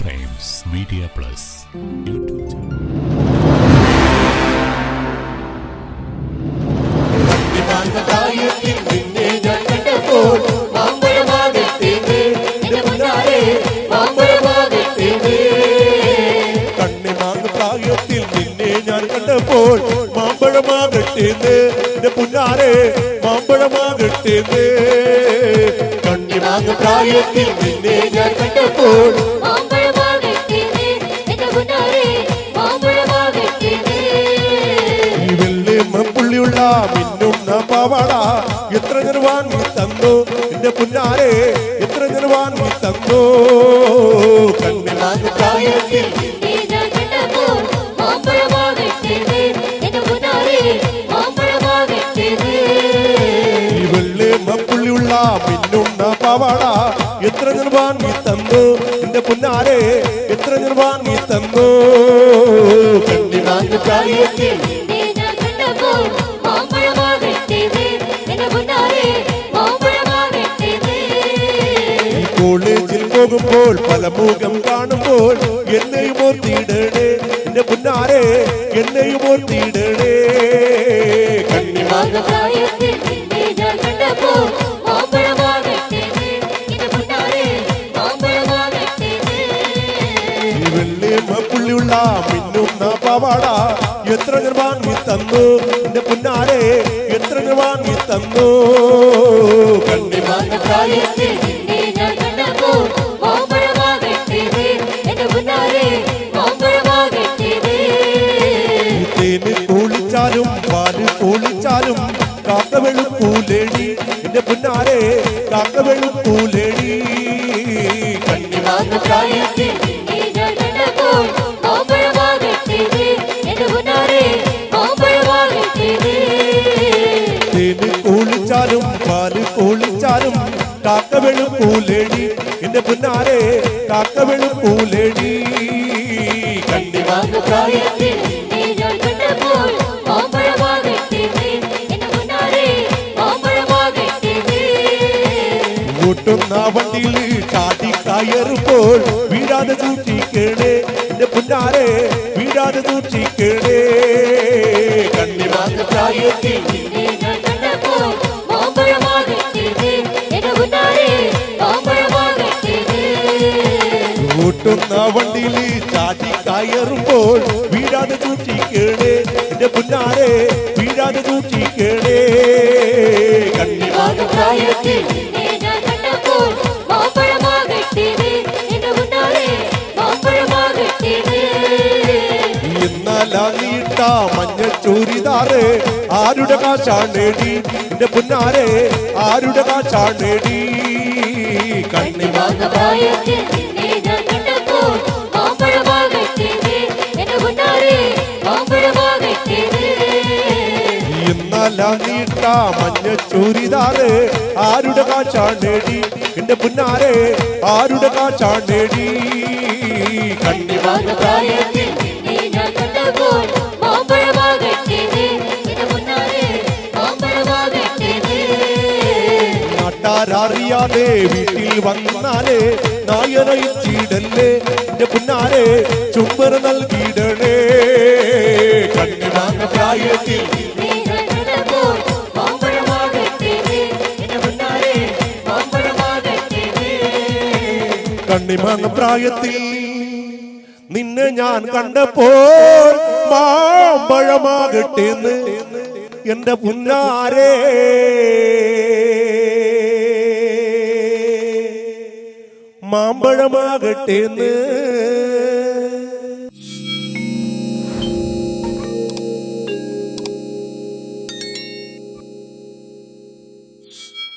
Frames media plus YouTube channel പ്രായത്തിൽ നിന്നെ ഞാൻ കണ്ടപ്പോൾ മാമ്പഴമാകത്തേത് എന്റെ മുന്നാരെ മാമ്പഴമാകത്തേത് കണ്ണിമാങ്ങ് പ്രായത്തിൽ നിന്നെ ഞാൻ കണ്ടപ്പോൾ മാമ്പഴമാകട്ടേന്ന് എന്റെ പുന്നാരെ മാമ്പഴമാകട്ടേന്ന് കണ്ണിമാങ്ങ പ്രായത്തിൽ നിന്നെ ഞാൻ കണ്ടപ്പോൾ പുള്ളിയുള്ള മിന്നുന്ന പവള എത്ര ജനുവാൻ വാങ്ങി തന്നു. എന്റെ പുന്നാരെ എത്ര ജനുവാൻ നീ തന്നു. പുള്ളിയുള്ള മിന്നുന്ന പവള എത്ര നിർവാൻ വാങ്ങി തന്നു. എന്റെ പുന്നാരെ എത്ര നിർവാൻ നീ തന്നു. കണ്ണിമാങ്ങ പ്രായത്തിൽ കോളേജിൽ പോകുമ്പോൾ പല മുഖം കാണുമ്പോൾ എന്നെയും ഓർത്തിയിടണേ എന്റെ പുന്നാരെ എന്നെയും ഓർത്തിയിടണേ പുള്ളിയുള്ള മിന്നുന്ന പാവാട എത്ര ഞാൻ വാങ്ങി തന്നു. എന്റെ പുന്നാരെ എത്ര ഞാൻ വാങ്ങി തന്നു പ്രായത്തിൽ വെളുപ്പൂലേടി എന്റെ പുന്നാരെ കാക്ക വെളുപ്പൂലേടി തേന് കൂളിച്ചാലും പാൽ കൂളിച്ചാലും കാക്ക വെളുപ്പൂലേടി എന്റെ പുന്നാരെ കാക്ക വെളുപ്പൂലേടി ചാടി കയറുമ്പോൾ വീഴാതെ സൂക്ഷിക്കണേ എന്റെ പുന്നാരെ വീഴാതെ സൂക്ഷിക്കണേ കണ്ണിമാങ്ങ പ്രായത്തിൽ ഓട്ടുന്ന വണ്ടിയിൽ ചാടി കയറുമ്പോൾ വീഴാതെ സൂക്ഷിക്കണേ എന്റെ പുന്നാരെ വീഴാതെ സൂക്ഷിക്കണേ കണ്ണിമാങ്ങ പ്രായത്തിൽ ഇന്നല നീട്ട മഞ്ഞ ചൂരിദാറ്. ആരുടെ കാശാണേടി എന്റെ പുന്നാരെ ആരുടെ കാശാണേടി കണ്ണി ഇന്നല നീട്ട മഞ്ഞ ചൂരിതാറ് ആരുടെ കാശാണേടി എന്റെ പുന്നാരെ ആരുടെ കാശാണേടി കണ്ണി പ്രായത്തിൽ നാട്ടാരറിയാതെ വീട്ടിൽ വന്നാലേ നായനയിച്ചിടല്ലേ എന്റെ പുന്നാരെ ചുമ്പർ നൽകിയിടണേ. കണ്ണിമാങ്ങ പ്രായത്തിൽ നിന്നെ ഞാൻ കണ്ടപ്പോൾ മാമ്പഴമാകട്ടെ എന്ന് എന്റെ പുന്നാരേ മാമ്പഴമാകട്ടേന്ന്